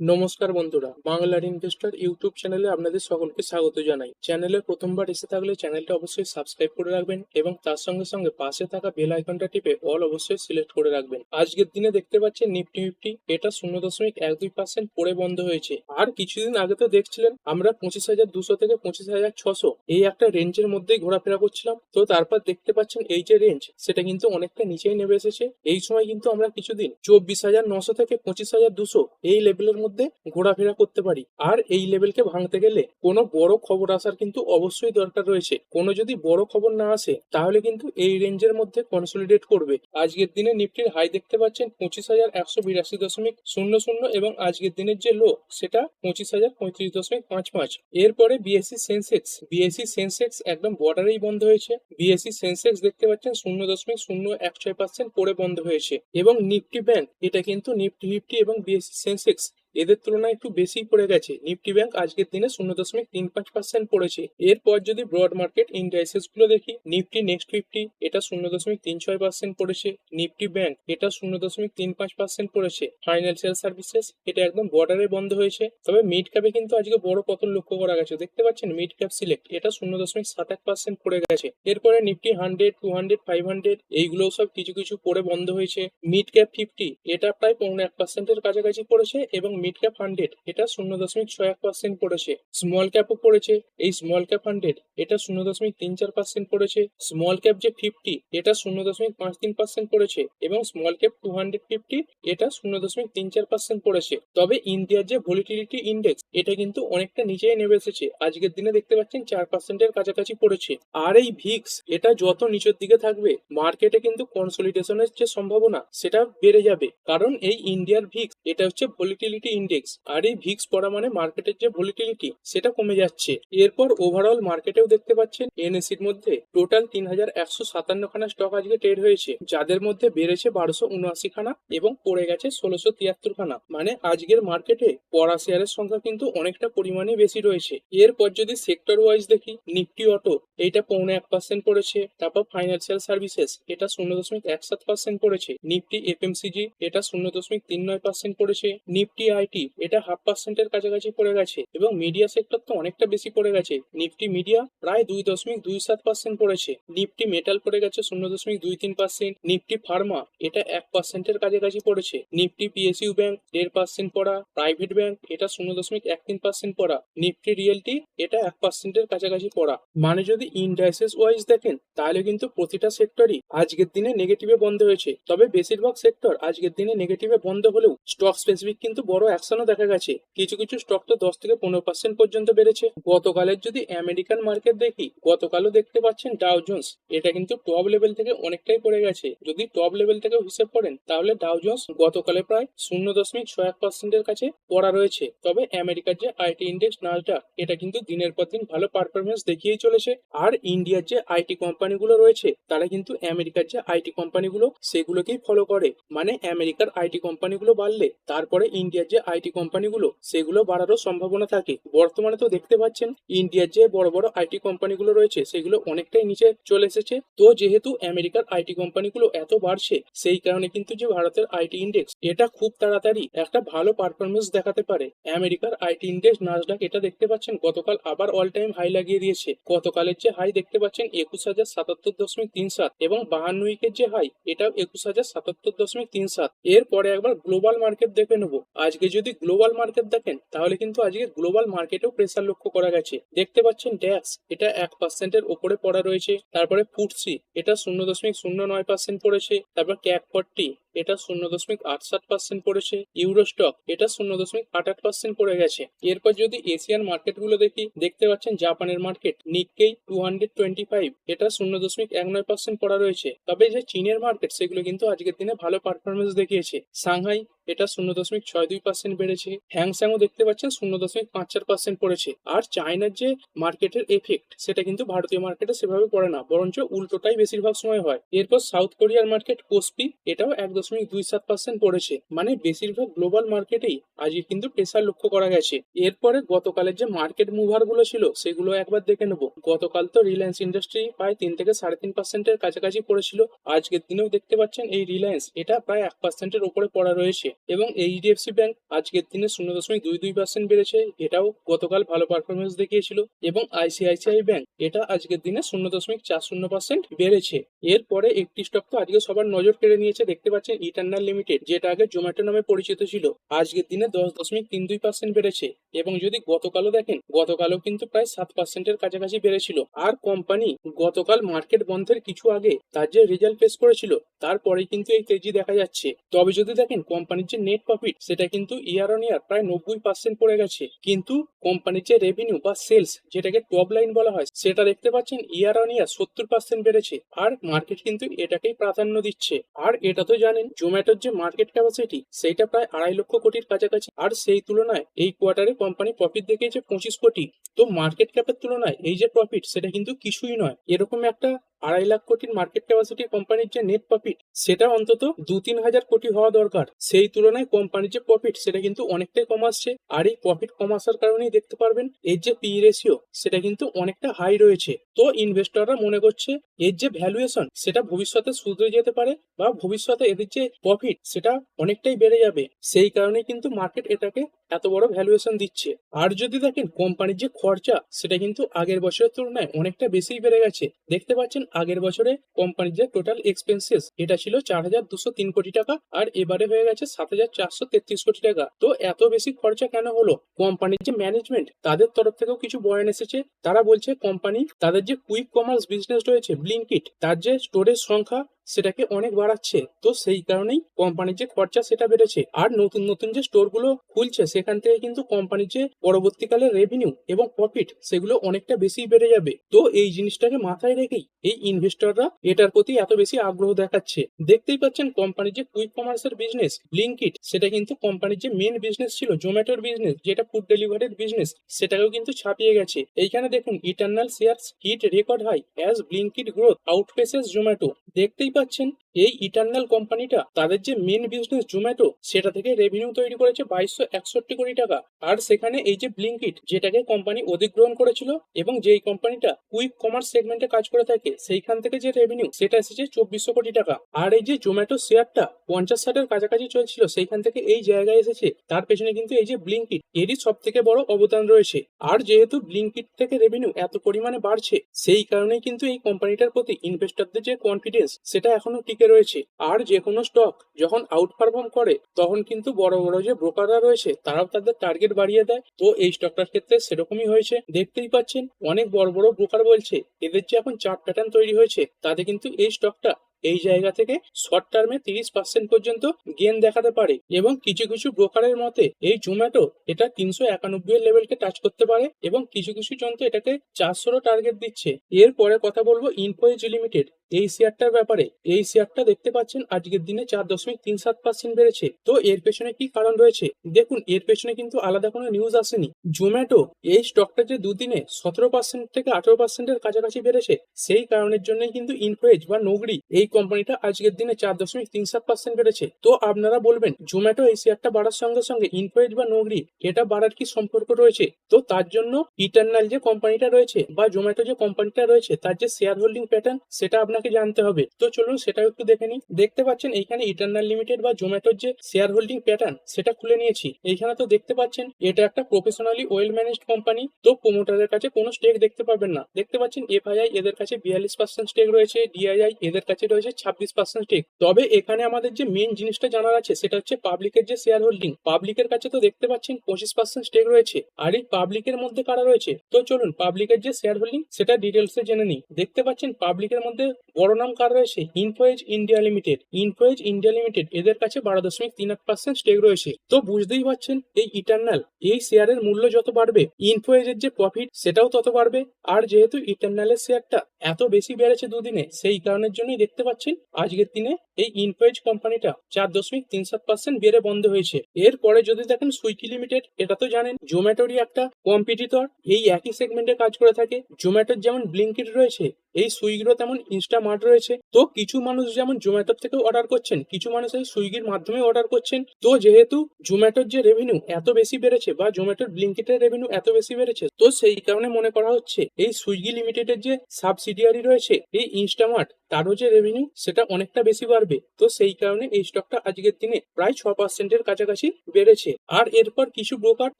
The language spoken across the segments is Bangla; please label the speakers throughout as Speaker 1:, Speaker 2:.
Speaker 1: নমস্কার বন্ধুরা, বাংলার ইনভেস্টর ইউটিউব চ্যানেলে আপনাদের সকলকে স্বাগত জানাই। চ্যানেলে প্রথমবার এসে থাকলে চ্যানেলটা অবশ্যই সাবস্ক্রাইব করে রাখবেন এবং তার সঙ্গে সঙ্গে পাশে থাকা বেল আইকনটা টিপে অল অবশ্যই সিলেক্ট করে রাখবেন। আজকের দিনে দেখতে পাচ্ছেন নিফটি ফিফটি এটা শূন্য দশমিক এক দুই পার্সেন্ট পড়ে বন্ধ হয়েছে। আর কিছুদিন আগে তো দেখছিলেন, আমরা পঁচিশ হাজার দুশো থেকে পঁচিশ হাজার ছশো এই একটা রেঞ্জের মধ্যেই ঘোরাফেরা করছিলাম। তো তারপর দেখতে পাচ্ছেন এই যে রেঞ্জ সেটা কিন্তু অনেকটা নিচেই নেমে এসেছে। এই সময় কিন্তু আমরা কিছুদিন চব্বিশ হাজার নশো থেকে পঁচিশ হাজার দুশো এই লেভেলের মধ্যে ঘোরাফেরা করতে পারি। আর এই লেভেলকে ভাঙতে গেলে কোনো বড় খবর আসার কিন্তু অবশ্যই দরকার রয়েছে। কোনো যদি বড় খবর না আসে, তাহলে কিন্তু এই রেঞ্জের মধ্যে কনসলিডেট করবে। আজকের দিনে নিফটির হাই দেখতে পাচ্ছেন পঁচিশ হাজার একশো বিরাশি দশমিক শূন্য শূন্য এবং আজকের দিনের যে লো সেটা পঁচিশ হাজার পঁয়ত্রিশ দশমিক পাঁচ পাঁচ। এরপরে বিএসসি সেন্সেক্স বিএসসি সেন্সেক্স একদম বর্ডারেই বন্ধ হয়েছে। বিএসসি সেন্সেক্স দেখতে পাচ্ছেন শূন্য দশমিক শূন্য এক ছয় পার্সেন্ট পরে বন্ধ হয়েছে। এবং নিফটি ব্যাংক এটা কিন্তু নিফটি ফিফটি এবং বিএসসি সেন্সেক্স এদের তুলনায় একটু বেশি পড়ে গেছে। নিফটি ব্যাংক আজকের দিনে শূন্য দশমিক তিন পাঁচ পার্সেন্ট পড়েছে। এরপর যদি ব্রড মার্কেট ইন্ডাইসেসগুলো দেখি, নিফটি নেক্সট ফিফটি এটা শূন্য দশমিক তিন ছয় পার্সেন্ট পড়েছে। নিফটি ব্যাংক, এটা শূন্য দশমিক তিন পাঁচ পার্সেন্ট পড়েছে। ফাইন্যান্সিয়াল সার্ভিসেস এটা একদম বর্ডারে বন্ধ হয়েছে। তবে মিড ক্যাপে কিন্তু আজকে বড় পতন লক্ষ্য করা গেছে। দেখতে পাচ্ছেন মিড ক্যাপ সিলেক্ট এটা শূন্য দশমিক সাত এক পার্সেন্ট পড়ে গেছে। এরপরে Nifty hundred two hundred five hundred এইগুলো সব কিছু কিছু পড়ে বন্ধ হয়েছে। মিড ক্যাপ ফিফটি এটা প্রায় পৌনে এক পার্সেন্টের কাছাকাছি পড়েছে এবং মিড ক্যাপ হান্ড্রেড এটা শূন্য দশমিক ছয় এক পার্সেন্ট পড়েছে। স্মল ক্যাপও পড়েছে। এই স্মল ক্যাপ হান্ড্রেড এটা শূন্য দশমিক তিন চার পার্সেন্ট পড়েছে। স্মল ক্যাপ যে ফিফটি এটা শূন্য দশমিক পাঁচ তিন পার্সেন্ট পড়েছে। এবং small cap two hundred fifty এটা শূন্য দশমিক তিন চার পার্সেন্ট পড়েছে। তবে ইন্ডিয়ার যে ভলিটিলিটি ইন্ডেক্স এটা কিন্তু অনেকটা নিচেই নেমে এসেছে। আজকের দিনে দেখতে পাচ্ছেন চার পার্সেন্টের কাছাকাছি পড়েছে। আর এই ভিক্স এটা যত নিচের দিকে থাকবে মার্কেটে কিন্তু কনসলিডেশনের যে সম্ভাবনা, সেটা বেড়ে যাবে। কারণ এই ইন্ডিয়ার ভিক্স এটা হচ্ছে ভলিটিলিটি ইন্ডেক্স আর এই ভিক্স পড়া মানে মার্কেটের যে ভলিটিলিটি সেটা কমে যাচ্ছে। এরপর ওভারঅল মার্কেটেও দেখতে পাচ্ছেন এনএসির মধ্যে টোটাল তিন হাজার একশো সাতান্ন খানা স্টক আজকে ট্রেড হয়েছে, যাদের মধ্যে বেড়েছে বারোশো উনআশি খানা এবং পড়ে গেছে ষোলোশো তিয়াত্তর খানা মানে আজকের মার্কেটে পড়া শেয়ারের সংখ্যা কিন্তু অনেকটা পরিমাণে বেশি রয়েছে। এরপর যদি সেক্টর ওয়াইজ দেখি নিফটি অটো এইটা পৌনে এক পার্সেন্ট পড়েছে তারপর ফাইন্যান্সিয়াল সার্ভিসেস এটা শূন্য দশমিক এক সাত পার্সেন্ট পড়েছে নিফটি এফএমসিজি এটা শূন্য দশমিক তিন নয় পার্সেন্ট পড়েছে নিফটি আইটি এটা হাফ পার্সেন্টের কাছাকাছি পড়ে গেছে এবং মিডিয়া সেক্টর তো অনেকটা বেশি পড়ে গেছে। নিফটি মিডিয়া প্রায় দুই দশমিক দুই সাত পার্সেন্ট পড়েছে। নিফটি মেটাল পড়ে গেছে শূন্য দশমিক দুই তিন পার্সেন্ট নিফটি ফার্মা এটা এক পার্সেন্টের কাছাকাছি পড়েছে। নিফটি পিএসইউ ব্যাংক দেড় পার্সেন্ট পড়া। প্রাইভেট ব্যাংক এটা শূন্য দশমিক এক তিন পার্সেন্ট পড়া। নিফটি রিয়েলটি এটা এক পার্সেন্টের কাছাকাছি পড়া। মানে যদি ইন্ডাইসেস ওয়াইজ দেখেন, তাহলে কিন্তু প্রতিটা সেক্টরই আজকের দিনে নেগেটিভে বন্ধ হয়েছে। তবে বেশিরভাগ সেক্টর আজকের দিনে নেগেটিভে বন্ধ হলেও স্টক স্পেসিফিক কিন্তু বড় অ্যাকশনও দেখা গেছে। কিছু কিছু স্টক তো দশ থেকে পনেরো পার্সেন্ট পর্যন্ত বেড়েছে। গতকালের যদি আমেরিকান মার্কেট দেখি, গতকালও দেখতে পাচ্ছেন ডাও জোন্স এটা কিন্তু টপ লেভেল থেকে অনেকটাই পড়ে গেছে। যদি টপ লেভেল থেকে হিসেব করেন, তাহলে ডাও জোন্স গতকালে প্রায় শূন্য দশমিক ছয় এক পার্সেন্টের কাছে পড়া রয়েছে। তবে আমেরিকার যে আইটি ইন্ডেক্স নাজডাক এটা কিন্তু দিনের পর দিন ভালো পারফরমেন্স দেখিয়েই চলেছে। আর ইন্ডিয়ার যে আইটি কোম্পানিগুলো রয়েছে, তারা কিন্তু আমেরিকার যে আইটি কোম্পানিগুলো সেগুলোকেই ফলো করে। মানে আমেরিকার আইটি কোম্পানিগুলো বাড়লে, তারপরে ইন্ডিয়ার যে আইটি কোম্পানিগুলো, সেগুলো বাড়ারও সম্ভাবনা থাকে। বর্তমানে তো দেখতে পাচ্ছেন, ইন্ডিয়ার যে বড় বড় আইটি কোম্পানিগুলো রয়েছে, সেগুলো অনেকটাই নিচে চলে এসেছে। তো যেহেতু আমেরিকার আইটি কোম্পানিগুলো এত বাড়ছে, সেই কারণে কিন্তু যে ভারতের আইটি ইন্ডেক্স এটা খুব তাড়াতাড়ি একটা ভালো পারফরমেন্স দেখাতে পারে। আমেরিকার আইটি ইন্ডেক্স নাজডাক এটা দেখতে পাচ্ছেন, গতকাল আবার অল টাইম হাই লাগিয়ে দিয়েছে। গতকালের যে হাই দেখতে পাচ্ছেন, একুশ হাজার সাতাত্তর দশমিক তিন সাত এবং বাহান্ন উইকের যে হাই এটাও একুশ হাজার সাতাত্তর দশমিক তিন সাত। এরপরে একবার গ্লোবাল মার্কেট দেখে নেব। আজকে যদি গ্লোবাল মার্কেট দেখেন, তাহলে কিন্তু আজকে গ্লোবাল মার্কেটেও প্রেসার লক্ষ্য করা গেছে। দেখতে পাচ্ছেন ড্যাক্স এটা এক পার্সেন্টের ওপরে পড়া রয়েছে। তারপরে ফুটসি এটা শূন্য দশমিক শূন্য নয় পার্সেন্ট পড়েছে। তারপর ক্যাক ফর্টি এটা শূন্য দশমিক আট সাত পার্সেন্ট পড়েছে ইউরো স্টক এটা শূন্য দশমিক আট আট পার্সেন্ট পড়ে গেছে। এরপর যদি এশিয়ান মার্কেটগুলো দেখি, দেখতে পাচ্ছেন জাপানের market Nikkei two hundred twenty five এটা শূন্য দশমিক এক নয় পার্সেন্ট পড়া রয়েছে। তবে যে চীনের মার্কেট সেগুলো কিন্তু আজকের দিনে ভালো পারফরমেন্স দেখিয়েছে। সাংহাই এটা শূন্য দশমিক ছয় দুই পার্সেন্ট বেড়েছে। হ্যাংস্যাংও দেখতে পাচ্ছেন শূন্য দশমিক পাঁচ চার পার্সেন্ট পড়েছে। আর চায়নার যে মার্কেটের এফেক্ট সেটা কিন্তু ভারতীয় মার্কেটে সেভাবে পড়ে না, বরঞ্চ উল্টোটাই বেশিরভাগ সময় হয়। এরপর সাউথ কোরিয়ার মার্কেট কোসপি এটাও এক দশমিক দুই সাত পার্সেন্ট পড়েছে। মানে বেশিরভাগ গ্লোবাল মার্কেটেই আজকে কিন্তু প্রেসার লক্ষ্য করা গেছে। এরপরে গতকালের যে মার্কেট মুভারগুলো ছিল, সেগুলো একবার দেখে নেব। গতকাল তো রিলায়েন্স ইন্ডাস্ট্রি প্রায় তিন থেকে সাড়ে তিন পার্সেন্টের কাছাকাছি পড়েছিল। আজকের দিনেও দেখতে পাচ্ছেন এই রিলায়েন্স এটা প্রায় এক পার্সেন্টের উপরে পড়া রয়েছে। এবং এইচডিএফসি ব্যাংক আজকের দিনে শূন্য দশমিক দুই দুই পার্সেন্ট বেড়েছে। এটাও গতকাল ভালো পারফরমেন্স দেখিয়েছিল। এবং আইসিআইসিআই ব্যাংক এটা আজকের দিনে শূন্য দশমিক চার শূন্য পার্সেন্ট বেড়েছে। এরপরে একটি স্টক তো আজকে সবার নজর কেড়ে নিয়েছে। দেখতে পাচ্ছেন ইটার্নাল লিমিটেড, যেটা আগে জোম্যাটো নামে পরিচিত ছিল, আজকের দিনে দশ দশমিক তিন দুই পার্সেন্ট বেড়েছে। এবং যদি গতকালও দেখেন, গতকালও কিন্তু প্রায় সাত পার্সেন্টের কাছাকাছি বেড়েছিল। আর কোম্পানি গতকাল মার্কেট বন্ধের কিছু আগে তার যে রেজাল্ট পেশ করেছিল, তারপরে কিন্তু এই তেজি দেখা যাচ্ছে। তবে যদি দেখেন, কোম্পানির যে নেট প্রফিট সেটা কিন্তু ইয়ার অন ইয়ার প্রায় নব্বই পার্সেন্ট পড়ে গেছে। কিন্তু কোম্পানির যে রেভিনিউ বা সেলস যেটাকে টপ লাইন বলা হয়, সেটা দেখতে পাচ্ছেন ইয়ার অন ইয়ার সত্তর পার্সেন্ট বেড়েছে। আর মার্কেট কিন্তু এটাকেই প্রাধান্য দিচ্ছে। আর এটা তো জানেন জোম্যাটোর যে মার্কেট ক্যাপাসিটি সেইটা প্রায় আড়াই লক্ষ কোটির কাছাকাছি। আর সেই তুলনায় এই কোয়ার্টারে কোম্পানি প্রফিট দেখিয়েছে পঁচিশ কোটি। তো মার্কেট ক্যাপের তুলনায় এই যে প্রফিট সেটা কিন্তু কিছুই নয়। এরকম একটা আড়াই লাখ কোটির মার্কেট ক্যাপাসিটি কোম্পানির যে নেট প্রফিট সেটা অন্তত দু তিন হাজার কোটি হওয়া দরকার। সেই তুলনায় কোম্পানির যে প্রফিট সেটা কিন্তু অনেকটাই কম আসছে। আর এই প্রফিট কম আসার কারণেই দেখতে পারবেন, এর যে পি রেশিও সেটা কিন্তু অনেকটা হাই রয়েছে। তো ইনভেস্টররা মনে করছে, এর যে ভ্যালুয়েশন সেটা ভবিষ্যতে সুধরে যেতে পারে বা ভবিষ্যতে এদের যে প্রফিট সেটা অনেকটাই বেড়ে যাবে। সেই কারণে কিন্তু মার্কেট এটাকে এত বড় ভ্যালুয়েশন দিচ্ছে। আর যদি দেখেন কোম্পানির যে খরচা, সেটা কিন্তু আগের বছরের তুলনায় অনেকটা বেশিই বেড়ে গেছে। দেখতে পাচ্ছেন আগের বছরে কোম্পানির যে টোটাল এক্সপেন্সেস এটা ছিল চার হাজার দুশো তিন কোটি টাকা, আর এবারে হয়ে গেছে সাত হাজার চারশো তেত্রিশ কোটি টাকা। তো এত বেশি খরচা কেন হলো? কোম্পানির যে ম্যানেজমেন্ট তাদের তরফ থেকেও কিছু বয়ান এসেছে। তারা বলছে, কোম্পানি তাদের যে কুইক কমার্স বিজনেস রয়েছে ব্লিঙ্কিট তার যে স্টোরেজ সংখ্যা সেটাকে অনেক বাড়াচ্ছে। তো সেই কারণেই কোম্পানির যে খরচা সেটা বেড়েছে। আর নতুন নতুন যে স্টোরগুলো খুলছে, সেখান থেকে কিন্তু কোম্পানির যে পরবর্তীকালে রেভিনিউ এবং প্রফিট সেগুলো অনেকটা বেশি বেড়ে যাবে। তো এই জিনিসটাকে মাথায় রেখেই এই ইনভেস্টররা এটার প্রতি এত বেশি আগ্রহ দেখাচ্ছে। দেখতেই পাচ্ছেন কোম্পানির যে কুইক কমার্সের বিজনেস ব্লিঙ্কিট সেটা কিন্তু কোম্পানির যে মেন বিজনেস ছিল জোম্যাটোর বিজনেস যেটা ফুড ডেলিভারির বিজনেস সেটাকেও কিন্তু ছাপিয়ে গেছে। এইখানে দেখুন Eternal share hit record high as Blinkit growth outpaces Zomato দেখতেই পাচ্ছেন এই ইটার্নাল কোম্পানিটা তাদের যে মেন বিজনেস জোম্যাটো সেটা থেকে রেভিনিউ তৈরি করেছে বাইশশো একষট্টি কোটি টাকা। আর সেখানে এই যে ব্লিঙ্কিট যেটাকে কোম্পানি অধিগ্রহণ করেছিল এবং যেই কোম্পানিটা কুইক কমার্স সেগমেন্টে কাজ করে থাকে, সেইখান থেকে যে রেভিনিউ সেটা এসেছে চব্বিশশো কোটি টাকা। আর এই যে জোম্যাটো শেয়ারটা পঞ্চাশ ষাটের কাছাকাছি চলছিল, সেইখান থেকে এই জায়গায় এসেছে। তার পেছনে কিন্তু এই যে ব্লিঙ্কিট এরই সব থেকে বড় অবদান রয়েছে। আর যেহেতু ব্লিঙ্কিট থেকে রেভিনিউ এত পরিমাণে বাড়ছে, সেই কারণেই কিন্তু এই কোম্পানিটার প্রতি ইনভেস্টরদের যে কনফিডেন্স সেটা এখনও টিকে রয়েছে। আর যে কোনো স্টক যখন আউট পারফর্ম করে, তখন কিন্তু বড় বড় যে ব্রোকাররা রয়েছে, তারাও তাদের টার্গেট বাড়িয়ে দেয়। তো এই স্টকটার ক্ষেত্রে সেরকমই হয়েছে। দেখতেই পাচ্ছেন, অনেক বড় বড় ব্রোকার বলছে, এদের যে এখন চার্ট প্যাটার্ন তৈরি হয়েছে, তাতে কিন্তু এই স্টকটা এই জায়গা থেকে শর্ট টার্মে তিরিশ পার্সেন্ট পর্যন্ত গেন দেখাতে পারে। এবং কিছু কিছু ব্রোকারের মতে, এই জোম্যাটো এটা তিনশো একানব্বই এর লেভেলকে টাচ করতে পারে এবং কিছু কিছু যন্ত্র এটাকে চারশোরও টার্গেট দিচ্ছে। এরপরে কথা বলব ইনফোএজ লিমিটেড এই শেয়ারটার ব্যাপারে, এই শেয়ারটা দেখতে পাচ্ছেন আজকের দিনে চার দশমিক তিন সাত পার্সেন্ট বেড়েছে। তো এর পেছনে কি কারণ রয়েছে? দেখুন, এর পেছনে কিন্তু আলাদা কোনো নিউজ আসেনি। জোম্যাটো এই স্টকটা যে দুদিনে সতেরো পার্সেন্ট থেকে আঠারো পার্সেন্টের কাছাকাছি বেড়েছে, সেই কারণের জন্যই কিন্তু ইনফ্রেজ বা নগরি এই কোম্পানিটা আজকের দিনে চার দশমিক তিন সাত পার্সেন্ট বেড়েছে। তো আপনারা বলবেন জোম্যাটো এই শেয়ারটা বাড়ার সঙ্গে সঙ্গে ইনফ্রেজ বা নগরি এটা বাড়ার কি সম্পর্ক রয়েছে? তো তার জন্য ইটার্নাল যে কোম্পানিটা রয়েছে বা জোম্যাটো যে কোম্পানিটা রয়েছে, তার যে শেয়ার হোল্ডিং প্যাটার্ন সেটা আপনাকে জানতে হবে। তো চলুন সেটাও একটু দেখে নিই। দেখতে পাচ্ছেন এইখানে ইটার্নাল লিমিটেড বা জোম্যাটোর যে শেয়ার হোল্ডিং প্যাটার্ন সেটা খুলে নিয়েছি। এইখানে তো দেখতে পাচ্ছেন, এটা একটা প্রফেশনালি ওয়েল ম্যানেজড কোম্পানি তো প্রোমোটারের কাছে কোনো স্টেক দেখতে পাবেন না। দেখতে পাচ্ছেন এফআইআই এদের কাছে বিয়াল্লিশ পার্সেন্ট স্টেক রয়েছে ডিআইআই এদের কাছে রয়েছে ছাব্বিশ পার্সেন্ট স্টেক তবে এখানে আমাদের যে মেন জিনিসটা জানার আছে, সেটা হচ্ছে পাবলিকের যে শেয়ার হোল্ডিং পাবলিকের কাছে তো দেখতে পাচ্ছেন পঁচিশ পার্সেন্ট স্টেক রয়েছে। আর এই পাবলিকের মধ্যে কারা রয়েছে? তো চলুন পাবলিকের যে শেয়ার হোল্ডিং সেটা ডিটেলসে জেনে নিই। দেখতে পাচ্ছেন পাবলিকের মধ্যে বড় নাম কার রয়েছে? Info Edge India limited Info Edge India limited এদের কাছে বারো দশমিক তিন আট পার্সেন্ট স্টেক রয়েছে। তো বুঝতেই পারছেন, এই ইটার্নাল এই শেয়ারের মূল্য যত বাড়বে ইনফোএজের যে প্রফিট সেটাও তত বাড়বে। আর যেহেতু ইটার্নালের শেয়ারটা এত বেশি বেড়েছে দুদিনে, সেই কারণের জন্যই দেখতে পাচ্ছেন, আজকের দিনে এই ইনফোয়েজ কোম্পানিটা চার দশমিক তিন সাত পার্সেন্ট বেড়ে বন্ধ হয়েছে। এরপরে যদি দেখেন সুইকি লিমিটেড এটা তো জানেন জোম্যাটোরই একটা কম্পিটিটর এই একই সেগমেন্টে কাজ করে থাকে। জোম্যাটোর যেমন ব্লিঙ্কিট রয়েছে, এই সুইগিরও তেমন ইনস্টামার্ট রয়েছে। তো কিছু মানুষ যেমন জোম্যাটোর থেকে অর্ডার করছেন, কিছু মানুষ এই সুইগির মাধ্যমে অর্ডার করছেন। তো যেহেতু জোম্যাটোর যে রেভিনিউ এত বেশি বেড়েছে বা জোম্যাটোর ব্লিঙ্কিটের রেভিনিউ এত বেশি বেড়েছে, তো সেই কারণে মনে করা হচ্ছে, এই সুইগি লিমিটেডের যে সাবসিডিয়ারি রয়েছে, এই ইনস্টামার্ট তারও যে রেভিনিউ সেটা অনেকটা বেশি বাড়বে। তো সেই কারণে এই স্টকটা আজকের দিনে প্রায় ছ পার্সেন্টের কাছাকাছি বেড়েছে। আর এরপর কিছু ব্রোকার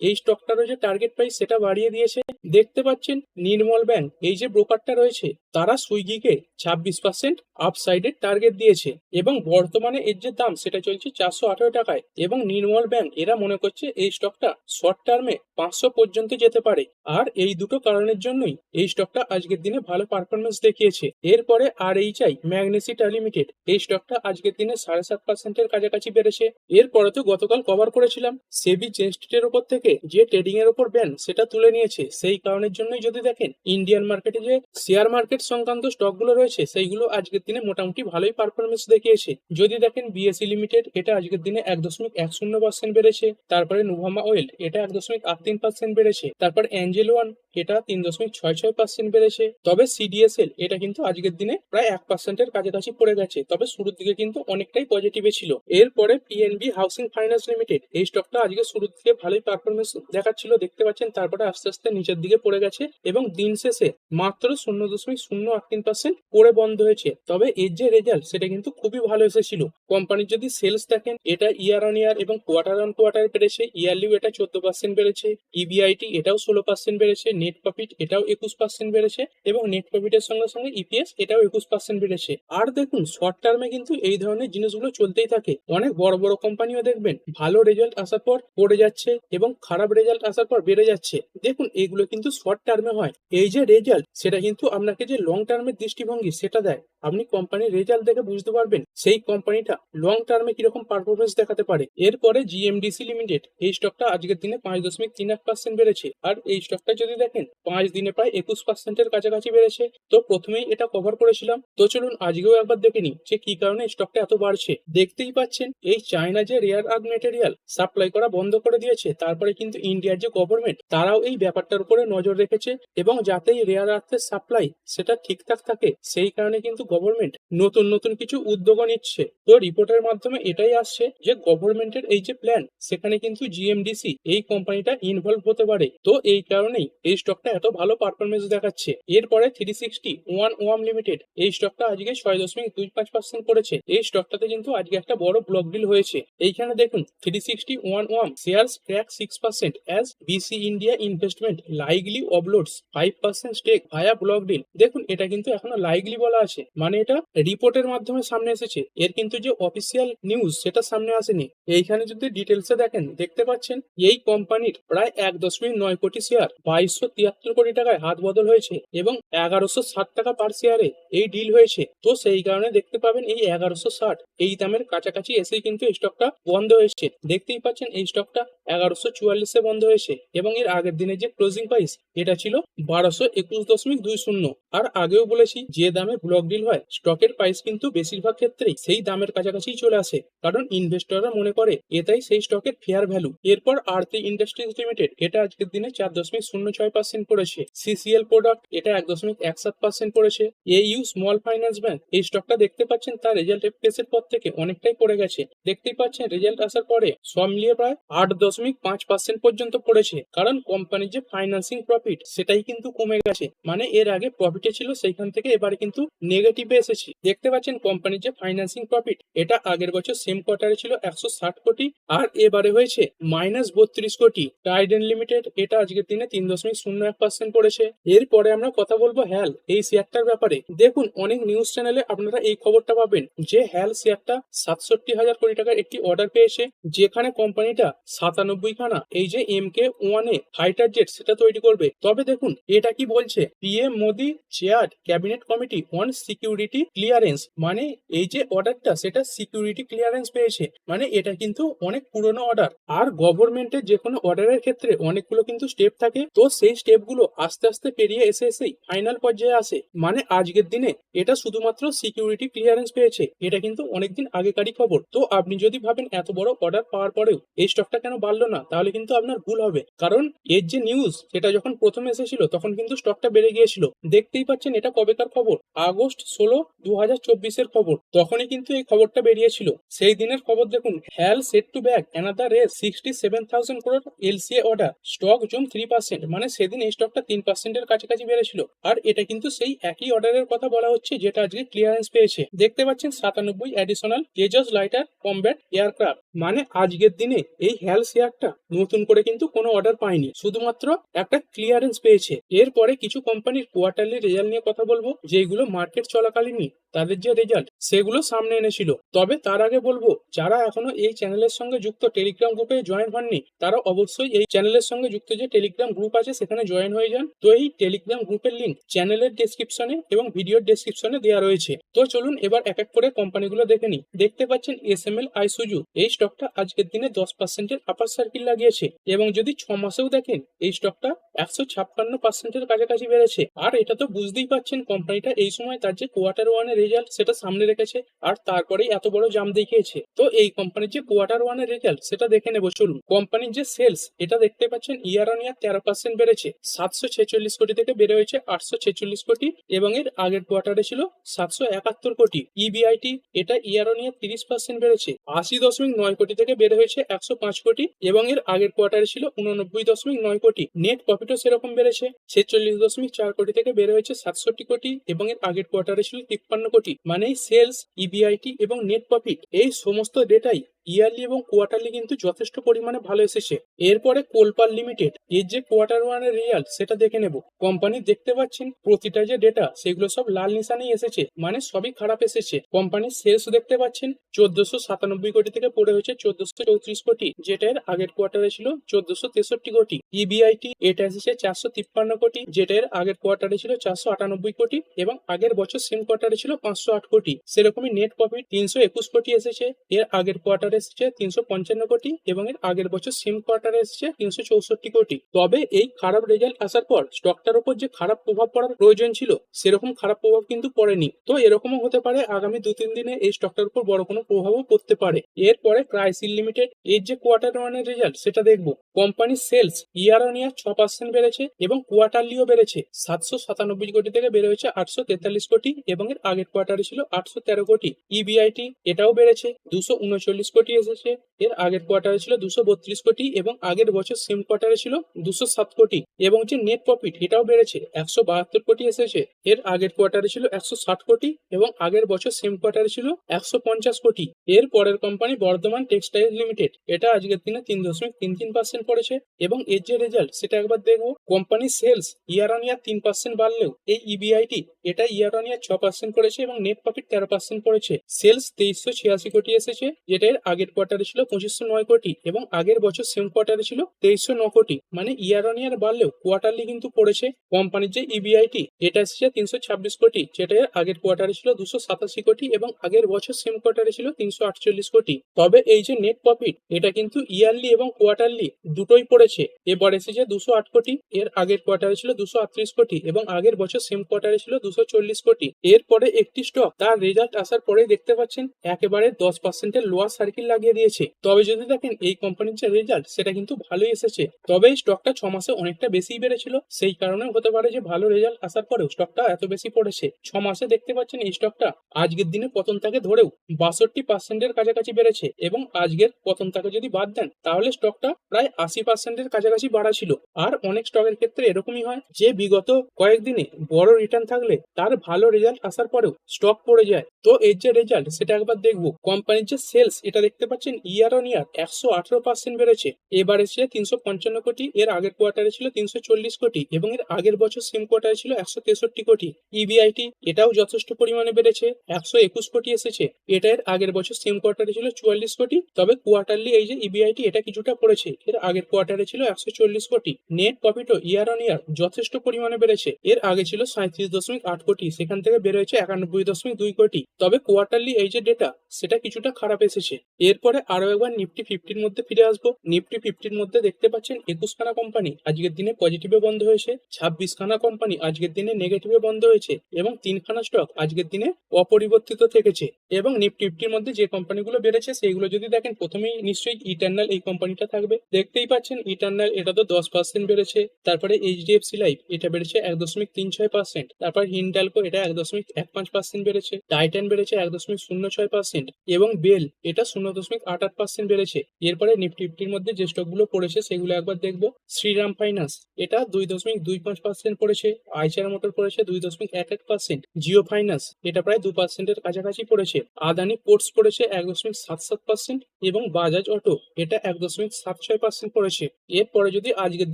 Speaker 1: এই স্টকটারও যে টার্গেট প্রাইস সেটা বাড়িয়ে দিয়েছে। দেখতে পাচ্ছেন নির্মল ব্যাংক, এই যে ব্রোকারটা রয়েছে, তারা সুইগিকে ছাব্বিশ পার্সেন্ট আপসাইডের টার্গেট দিয়েছে এবং বর্তমানে এর যে দাম সেটা চলছে চারশো আঠারো টাকায় এবং নির্মল ব্যাংক এরা মনে করছে এই স্টকটা শর্ট টার্মে পাঁচশো পর্যন্ত যেতে পারে। আর এই দুটো কারণের জন্যই এই স্টকটা আজকের দিনে ভালো পারফরমেন্স দেখিয়েছে। এরপরে R H I Magnesita limited. এই স্টকটা আজকের দিনে সাড়ে সাত পার্সেন্টের কাছাকাছি বেড়েছে। এরপরে তো গতকাল কভার করেছিলাম। সেবি চেনস্ট্রিটের উপর থেকে যে ট্রেডিং এর উপর ব্যান, সেটা তুলে নিয়েছে। সেই কারণের জন্যই যদি দেখেন ইন্ডিয়ান মার্কেটে যে শেয়ার মার্কেট সংক্রান্ত স্টকগুলো রয়েছে, সেইগুলো আজকের দিনে মোটামুটি ভালোই পারফরমেন্স দেখিয়েছে। যদি দেখেন বিএসসি লিমিটেড এটা আজকের দিনে এক দশমিক এক শূন্য পার্সেন্ট বেড়েছে। তারপরে নোভামা অয়েল এটা এক দশমিক আট তিন পার্সেন্ট বেড়েছে। তারপর অ্যাঞ্জেল ওয়ান এটা তিন দশমিক ছয় ছয় পার্সেন্ট বেড়েছে। তবে সিডিএসএল এটা কিন্তু আজকের দিনে প্রায় এক পার্সেন্টের কাছাকাছি পড়ে গেছে। তবে শুরুর দিকে কিন্তু অনেকটাই পজিটিভে ছিল। এরপরে পিএনবি হাউসিং ফাইন্যান্স লিমিটেড এই স্টকটা আজকে শুরুর দিকে ভালোই পারফরমেন্স দেখাচ্ছিল। দেখতে পাচ্ছেন, তারপরে আস্তে আস্তে নিচের দিকে পড়ে গেছে এবং দিন শেষে মাত্র শূন্য দশমিক শূন্য আট তিন পার্সেন্ট পড়ে বন্ধ হয়েছে। তবে এর যে রেজাল্ট সেটা কিন্তু খুবই ভালো এসেছিল। কোম্পানির যদি সেলস দেখেন, এটা ইয়ার অন ইয়ার এবং কোয়ার্টার অন কোয়ার্টার বেড়েছে। ইয়ারলিও এটা চোদ্দ পার্সেন্ট বেড়েছে। ইবিআইটি এটাও ষোলো পার্সেন্ট বেড়েছে। নেট প্রফিট এটাও একুশ পার্সেন্ট বেড়েছে এবং নেট প্রফিটের সঙ্গে সঙ্গে ইপিএস এটাও একুশ পার্সেন্ট বেড়েছে। আর দেখুন শর্ট টার্মে কিন্তু এই ধরনের জিনিসগুলো চলতেই থাকে। অনেক বড় বড় কোম্পানিও দেখবেন, ভালো রেজাল্ট আসার পর পড়ে যাচ্ছে এবং খারাপ রেজাল্ট আসার পর বেড়ে যাচ্ছে। দেখুন, এগুলো কিন্তু শর্ট টার্মে হয়। এই যে রেজাল্ট সেটা কিন্তু আপনাকে যে লং টার্মের দৃষ্টিভঙ্গি, সেটা দেয়। আপনি কোম্পানির রেজাল্ট দেখে বুঝতে পারবেন, সেই কোম্পানিটা লং টার্মে কীরকম পারফরমেন্স দেখাতে পারে। এরপরে জিএমডিসি লিমিটেড এই স্টকটা আজকের দিনে পাঁচ দশমিক তিন এক পার্সেন্ট বেড়েছে। আর এই স্টকটা যদি দেখেন পাঁচ দিনে প্রায় একুশ পার্সেন্টের কাছাকাছি বেড়েছে। তো প্রথমেই এটা কভার করেছিলাম। তো চলুন আজকেও একবার দেখে নিই যে কি কারণে স্টকটা এত বাড়ছে। দেখতেই পাচ্ছেন, এই চায়না যে রেয়ার আর্থ মেটেরিয়াল সাপ্লাই করা বন্ধ করে দিয়েছে, তারপরে কিন্তু ইন্ডিয়ার যে গভর্নমেন্ট তারাও এই ব্যাপারটার উপরে নজর রেখেছে এবং যাতে এই রেয়ার আর্থের সাপ্লাই সেটা ঠিকঠাক থাকে, সেই কারণে কিন্তু গভর্নমেন্ট নতুন নতুন কিছু উদ্যোগও নিচ্ছে। তো রিপোর্টের মাধ্যমে এটাই আসছে যে গভর্নমেন্টের এই যে প্ল্যান সেখানে কিন্তু জিএমডিসি এই কোম্পানিটা ইনভলভ হতে পারে। তো এই কারণেই এই স্টকটা এত ভালো পারফরমেন্স দেখাচ্ছে। এরপরে থ্রি সিক্সটি ওয়ান ওয়াম লিমিটেড এই স্টকটা আজকে ছয় দশমিক দুই পাঁচ পার্সেন্ট করেছে। এই স্টকটাতে কিন্তু আজকে একটা বড় ব্লক ডিল হয়েছে। এইখানে দেখুন three sixty one warm share crack six percent as BC India investment likely offloads five percent stake via block deal দেখুন, এটা কিন্তু এখনও লাইকলি বলা আছে। মানে এটা রিপোর্টের মাধ্যমে সামনে এসেছে। এর কিন্তু যে অফিসিয়াল নিউজ সেটা সামনে আসেনি। এইখানে যদি ডিটেলসে দেখেন, দেখতে পাচ্ছেন, এই কোম্পানির প্রায় এক দশমিক নয় কোটি শেয়ার বাইশশো তিয়াত্তর কোটি টাকায় হাত বদল হয়েছে এবং এগারোশো ষাট টাকা পার শেয়ারে এই ডিল হয়েছে। তো সেই কারণে দেখতে পাবেন এই এগারোশো ষাট, এই দামের কাছাকাছি এসেই কিন্তু স্টকটা বন্ধ হয়েছে। দেখতেই পাচ্ছেন এই স্টকটা এগারোশো চুয়াল্লিশে বন্ধ হয়েছে এবং এর আগের দিনের যে ক্লোজিং প্রাইস এটা ছিল বারোশো একুশ দশমিক দুই শূন্য। আর আগেও বলেছি, যে দামে ব্লক ডিল হয় স্টকের প্রাইস কিন্তু বেশিরভাগ ক্ষেত্রেই সেই দামের কাছাকাছি চলে আসে। কারণ ইনভেস্টররা মনে করে, এটাই সেই স্টকের ফেয়ার ভ্যালু এরপর আরতি ইন্ডাস্ট্রিজ লিমিটেড এটা আজকের দিনে চার দশমিক শূন্য ছয় পার্সেন্ট পড়েছে সিসিএল প্রোডাক্ট এটা এক দশমিক এক সাত পার্সেন্ট পড়েছে এইউ স্মল ফাইন্যান্স ব্যাংক এই স্টকটা দেখতে পাচ্ছেন, তার রেজাল্ট এফপিএসের পর থেকে অনেকটাই পড়ে গেছে। দেখতেই পাচ্ছেন রেজাল্ট আসার পরে, সব মিলিয়ে প্রায় আট দশমিক পাঁচ পার্সেন্ট পর্যন্ত পড়েছে। কারণ কোম্পানির যে ফাইন্যান্সিং প্রফিট সেটাই কিন্তু কমে গেছে। মানে এর আগে প্রফিটে ছিল, সেইখান থেকে এবারে কিন্তু নেগেটিভে এসেছে। দেখতে পাচ্ছেন কোম্পানির যে ফাইন্যান্সিং প্রফিট এটা আগের বছর সেম কোয়ার্টারে ছিল একশো ষাট কোটি, আর এবারে হয়েছে মাইনাস বত্রিশ কোটি। টাইডেন লিমিটেড এটা আজকের দিনে তিন দশমিক শূন্য এক পার্সেন্ট পড়েছে। এরপরে আমরা কথা বলব হ্যাল এই শেয়ারটার ব্যাপারে। দেখুন, অনেক নিউজ চ্যানেলে আপনারা এই খবরটা পাবেন যে হ্যাল শেয়ারটা সাতষট্টি হাজার কোটি টাকার একটি অর্ডার পেয়েছে, যেখানে কোম্পানিটা সাতান্ন সাতানব্বই খানা এই যে এম কে ওয়ানে ফাইটার জেট সেটা তৈরি করবে। তবে দেখুন, এটা কি বলছে? PM Modi chair cabinet committee on security clearance মানে এই যে অর্ডারটা সেটা সিকিউরিটি ক্লিয়ারেন্স পেয়েছে। মানে এটা কিন্তু অনেক পুরনো অর্ডার আর গভর্নমেন্টের যে কোনো অর্ডারের ক্ষেত্রে অনেকগুলো কিন্তু স্টেপ থাকে। তো সেই স্টেপগুলো আস্তে আস্তে পেরিয়ে এসে এসেই ফাইনাল পর্যায়ে আসে। মানে আজকের দিনে এটা শুধুমাত্র সিকিউরিটি ক্লিয়ারেন্স পেয়েছে। এটা কিন্তু অনেকদিন আগেকারই খবর। তো আপনি যদি ভাবেন এত বড় অর্ডার পাওয়ার পরেও এই স্টকটা কেন বাড়লো? না, তাহলে কিন্তু আপনার ভুল হবে। কারণ এর যে নিউজ সেটা যখন প্রথম এসেছিল, তখন কিন্তু স্টকটা বেড়ে গিয়েছিল। দেখতেই পাচ্ছেন, এটা কবেকার খবর? আগস্ট ষোলো দু হাজার চব্বিশের খবর। তখনই কিন্তু এই খবরটা বেরিয়েছিল। সেই দিনের খবর দেখুন HAL set to bag another Rs sixty seven thousand crore LCA order stock zoom three percent মানে সেদিন এই স্টকটা তিন পার্সেন্টের কাছাকাছি বেড়েছিল। আর এটা কিন্তু সেই একই অর্ডারের কথা বলা হচ্ছে, যেটা আজকে ক্লিয়ারেন্স পেয়েছে। দেখতে পাচ্ছেন, সাতানব্বই additional Tejas lighter combat aircraft মানে আজকের দিনে এই হ্যাল শেয়ারটা নতুন করে কিন্তু কোনো অর্ডার পায়নি শুধুমাত্র একটা ক্লিয়ারেন্স পেয়েছে। এরপরে কিছু কোম্পানির কোয়ার্টারলি রেজাল্ট নিয়ে কথা বলব যেগুলো মার্কেট চলাকালীনই তাদের যে রেজাল্ট সেগুলো সামনে এনেছিল। তবে তার আগে বলব, যারা এখনও এই চ্যানেলের সঙ্গে যুক্ত টেলিগ্রাম গ্রুপে জয়েন হননি, তারা অবশ্যই এই চ্যানেলের সঙ্গে যুক্ত যে টেলিগ্রাম গ্রুপ আছে, সেখানে জয়েন হয়ে যান। তো এই টেলিগ্রাম গ্রুপের লিঙ্ক চ্যানেলের ডেসক্রিপশনে এবং ভিডিওর ডেসক্রিপশনে দেওয়া রয়েছে। তো চলুন এবার এক এক করে কোম্পানিগুলো দেখে নিই। দেখতে পাচ্ছেন এস এম এল আইসুজু এই স্টকটা আজকের দিনে দশ পার্সেন্টের আপার সার্কিল লাগিয়েছে এবং যদি ছ মাসেও দেখেন, এই স্টকটা একশো ছাপ্পান্ন পার্সেন্টের কাছাকাছি বেড়েছে। আর এটা তো বুঝতেই পাচ্ছেন কোম্পানিটা এই সময় তার যে কোয়ার্টার ওয়ানের রেজাল্ট সেটা সামনে রেখেছে আর তারপরেই এত বড় জাম দেখিয়েছে। তো এই কোম্পানির যে কোয়ার্টার ওয়ানের রেজাল্ট সেটা দেখে নেব, চলুন। কোম্পানির যে সেলস এটা দেখতে পাচ্ছেন ইয়ার অন ইয়ার তেরো পার্সেন্ট বেড়েছে। সাতশো ছেচল্লিশ কোটি থেকে বেড়ে হয়েছে আটশো ছেচল্লিশ কোটি এবং এর আগের কোয়ার্টারে ছিল সাতশো একাত্তর কোটি। ইবিআইটি এটা ইয়ার অন ইয়ার তিরিশ পার্সেন্ট বেড়েছে। আশি দশমিক নয় কোটি থেকে বের হয়েছে একশো পাঁচ কোটি এবং এর আগের কোয়ার্টারে ছিল উননব্বই দশমিক নয় কোটি। নেট প্রফিটও সেরকম বেড়েছে। ছেচল্লিশ দশমিক চার কোটি থেকে বের হয়েছে সাতষট্টি কোটি এবং এর আগের কোয়ার্টারে ছিল তিপ্পান্ন কোটি। মানে সেলস ইবিআইটি এবং নেট প্রফিট এই সমস্ত ডেটাই ইয়ারলি এবং কোয়ার্টারলি কিন্তু যথেষ্ট পরিমাণে ভালো এসেছে। এরপরে কোলপাল লিমিটেড, এর যে কোয়ার্টার ওয়ানের রেজাল্ট সেটা দেখে নেব। কোম্পানি দেখতে পাচ্ছেন, প্রতিটা যে ডেটা সেগুলো সব লাল নিশানেই এসেছে মানে সবই খারাপ এসেছে। কোম্পানির সেলস দেখতে পাচ্ছেন, চোদ্দশো সাতানব্বই কোটি থেকে পড়ে হয়েছে চোদ্দশো চৌত্রিশ কোটি, যেটা এর আগের কোয়ার্টারে ছিল চোদ্দশো তেষট্টি কোটি। ইবিআইটি এটা এসেছে চারশো তিপ্পান্ন কোটি, যেটা এর আগের কোয়ার্টারে ছিল চারশো আটানব্বই কোটি, এবং আগের বছর সেম কোয়ার্টারে ছিল পাঁচশো আট কোটি। সেরকমই নেট প্রফিট তিনশো একুশ কোটি এসেছে, এর আগের কোয়ার্টারে এসেছে তিনশো পঞ্চান্ন কোটি এবং এর আগের বছর সেম কোয়ার্টারে এসেছে তিনশো চৌষট্টি কোটি। তবে এই খারাপ রেজাল্ট আসার পর স্টকটার উপর যে খারাপ প্রভাব পড়ার প্রয়োজন ছিল, সেরকম খারাপ প্রভাব কিন্তু পড়েনি। তো এরকমও হতে পারে আগামী দু তিন দিনে এই স্টকটার উপর বড় কোনো প্রভাবও পড়তে পারে। এরপরে ক্রাইসিল লিমিটেড এর যে কোয়ার্টার ওয়ানের রেজাল্ট সেটা দেখব। কোম্পানির সেলস ইয়ার অন ইয়ার ছ পার্সেন্ট বেড়েছে এবং কোয়ার্টারলিও বেড়েছে। সাতশো সাতানব্বই কোটি থেকে বেড়ে হয়েছে আটশো তেতাল্লিশ কোটি এবং এর আগের কোয়ার্টারে ছিল আটশো তেরো কোটি। ইবিআইটি এটাও বেড়েছে দুশো উনচল্লিশ কোটি। এসেছে এর আগের কোয়ার্টারে ছিল দুশো বত্রিশ কোটি এবং আগের বছর সেম কোয়ার্টারে ছিল দুশো সাত কোটি এবং যে নেট প্রফিট এটাও বেড়েছে, একশো বাহাত্তর কোটি এসেছে। এর আগের কোয়ার্টারে ছিল একশো ষাট কোটি এবং আগের বছর সেম কোয়ার্টারে ছিল একশো পঞ্চাশ কোটি। এর পরের কোম্পানি বর্ধমান টেক্সটাইল লিমিটেড এটা আজকের দিনে তিন দশমিক তিন তিন পার্সেন্ট পড়েছে এবং এর যে রেজাল্ট সেটা একবার দেখব। কোম্পানির সেলস ইয়ার অন ইয়ার তিন পার্সেন্ট বাড়লেও, এই ইবিআইটি এটা ইয়ার অন ইয়ার ছ পার্সেন্ট করেছে এবং নেট প্রফিট তেরো পার্সেন্ট পড়েছে। সেলস তেইশশো ছিয়াশি কোটি এসেছে, যেটা এর আগের কোয়ার্টারে ছিল পঁচিশশো নয় কোটি এবং আগের বছর সেম কোয়ার্টারে ছিল তেইশশো ন কোটি। মানে ইয়ার অন ইয়ার বাড়লেও কোয়ার্টারলি কিন্তু পড়েছে কোম্পানির যে ইবিআইটি এটা এসেছে তিনশো ছাব্বিশ কোটি, যেটা আগের কোয়ার্টারে ছিল দুশো সাতাশি কোটি এবং আগের বছর সেম কোয়ার্টারে ছিল তিনশো আটচল্লিশ কোটি। তবে এই যে নেট প্রফিট এটা কিন্তু ইয়ারলি এবং কোয়ার্টারলি দুটোই পড়েছে। এবার এসেছে দুশো আট কোটি, এর আগের কোয়ার্টারে ছিল দুশো আটত্রিশ কোটি এবং আগের বছর সেম কোয়ার্টারে ছিল দুশো চল্লিশ কোটি। এরপরে একটি স্টক তার রেজাল্ট আসার পরেই দেখতে পাচ্ছেন, একেবারে দশ পার্সেন্টের লোয়ার সার্কিল লাগিয়ে দিয়েছে। তবে যদি দেখেন এই কোম্পানির যে রেজাল্ট সেটা কিন্তু ভালোই এসেছে। তবে স্টকটা ছ মাসে অনেকটা বেশি বেড়েছিল। সেই কারণে হতে পারে যে ভালো রেজাল্ট আসার পরেও স্টকটা এত বেশি পড়েছে। ছ মাসে দেখতে পাচ্ছেন এই স্টকটা আজকের দিনে পতন তাকে ধরেও বাষট্টি পার্সেন্টের কাছাকাছি বেড়েছে এবং আজকের পতন তাকে যদি বাদ দেন, তাহলে স্টকটা প্রায় আশি পার্সেন্টের কাছাকাছি বাড়া ছিল আর অনেক স্টকের ক্ষেত্রে এরকমই হয় যে বিগত কয়েকদিনে বড় রিটার্ন থাকলে তার ভালো রেজাল্ট আসার পরেও স্টক পড়ে যায়। তো এর যে রেজাল্ট সেটা একবার দেখব। কোম্পানির যে সেলস এটা দেখতে পাচ্ছেন ইয়ার অন ইয়ার একশো আঠারো পার্সেন্ট বেড়েছে। এবার এসে তিনশো পঞ্চান্ন কোটি, এর আগের কোয়ার্টারে ছিল তিনশো চল্লিশ কোটি এবং এর আগের বছর সেম কোয়ার্টারে ছিল একশো তেষট্টি কোটি। ইবিআইটি এটাও যথেষ্ট পরিমাণে বেড়েছে, একশো একুশ কোটি এসেছে। এটা এর আগের বছর সেম কোয়ার্টারে ছিল চুয়াল্লিশ কোটি, তবে কোয়ার্টারলি এই যে ইবিআইটি এটা কিছুটা পড়েছে, এর আগের কোয়ার্টারে ছিল একশো চল্লিশ কোটি। নেট প্রফিটও ইয়ার অন ইয়ার যথেষ্ট পরিমাণে বেড়েছে, এর আগে ছিল সাঁত্রিশ দশমিক আট কোটি, সেখান থেকে বেড়ে হয়েছে একানব্বই দশমিক দুই কোটি। তবে কোয়ার্টারলি এই যে ডেটা সেটা কিছুটা খারাপ এসেছে। এরপরে আরও একবার নিফটি ফিফটির মধ্যে ফিরে আসব। নিফটি ফিফটির মধ্যে দেখতে পাচ্ছেন একুশ খানা কোম্পানি আজকের দিনে পজিটিভে বন্ধ হয়েছে। ছাব্বিশ খানা কোম্পানি আজকের দিনে নেগেটিভে বন্ধ হয়েছে এবং তিনখানা স্টক আজকের দিনে অপরিবর্তিত থেকেছে। এবং নিফটি ফিফটির মধ্যে যে কোম্পানিগুলো বেড়েছে সেইগুলো যদি দেখেন, প্রথমেই নিশ্চয়ই ইটার্নাল এই কোম্পানিটা থাকবে। দেখতেই পাচ্ছেন ইটার্নাল এটা তো দশ পার্সেন্ট বেড়েছে। তারপরে এইচডিএফসি লাইফ এটা বেড়েছে এক দশমিক তিন ছয় পার্সেন্ট। তারপর হিন্ডালকো এটা এক দশমিক এক পাঁচ পার্সেন্ট বেড়েছে। টাইটান বেড়েছে এক দশমিক শূন্য ছয় পার্সেন্ট। এবং বেল এটা শূন্য দশমিক আট আট পার্সেন্ট বেড়েছে। এরপরে নিফটি ফিফটির মধ্যে যে স্টকগুলো পড়েছে সেগুলো একবার দেখব। শ্রীরাম ফাইন্যান্স এটা দুই দশমিক দুই পাঁচ পার্সেন্ট পড়েছে। আইচার মোটর পড়েছে দুই দশমিক এক এক পার্সেন্ট জিও ফাইন্যান্স এটা প্রায় দু পার্সেন্টের কাছাকাছি পড়েছে। আদানি পোর্টস পড়েছে এক দশমিক সাত সাত পার্সেন্ট এবং বাজাজ অটো এটা এক দশমিক সাত ছয় পার্সেন্ট পড়েছে। এরপরে যদি আজকের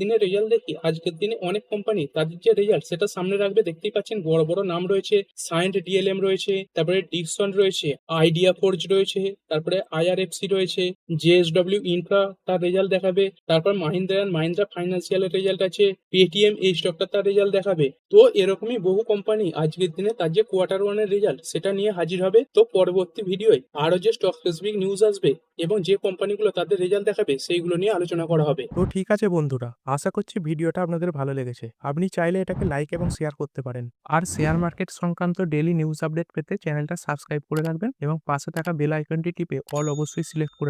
Speaker 1: দিনে রেজাল্ট দেখি, আজকের দিনে অনেক কোম্পানি তাদের যে রেজাল্ট সেটা সামনে রাখবে। দেখতেই পাচ্ছেন বড় বড় নাম রয়েছে। সায়েন্ট ডিএলএম রয়েছে, তারপরে ডিকসন রয়েছে আইডিয়া ফোর্জ রয়েছে, তারপরে আইআরএফসি রয়েছে জেএসডব্লিউ ইনফ্রা তার রেজাল্ট দেখাবে, তারপর মাহিন্দ্রা অ্যান্ড মাহিন্দ্রা ফাইন্যান্সিয়ালের রেজাল্ট আছে পেটিএম এই স্টকটা তার রেজাল্ট দেখাবে। তো এরকমই বহু কোম্পানি আজকের দিনে তার যে কোয়ার্টার ওয়ানের রেজাল্ট সেটা নিয়ে হাজির হবে। তো পরবর্তী ভিডিওয় আরও যে স্টক স্পেসিফিক নিউজ আসবে এবং যে কোম্পানিগুলো তাদের রেজাল্ট দেখাবে, সেইগুলো নিয়ে আলোচনা করা হবে।
Speaker 2: তো ঠিক আছে বন্ধুরা, আশা করছি ভিডিওটা আপনাদের ভালো লেগেছে। আপনি চাইলে এটাকে লাইক এবং শেয়ার করতে পারেন। আর শেয়ার মার্কেট সংক্রান্ত ডেলি নিউজ আপডেট পেতে চ্যানেলটা সাবস্ক্রাইব করে রাখবেন এবং পাশে থাকা বেল আইকনটি টিপে অল অবশ্যই সিলেক্ট করে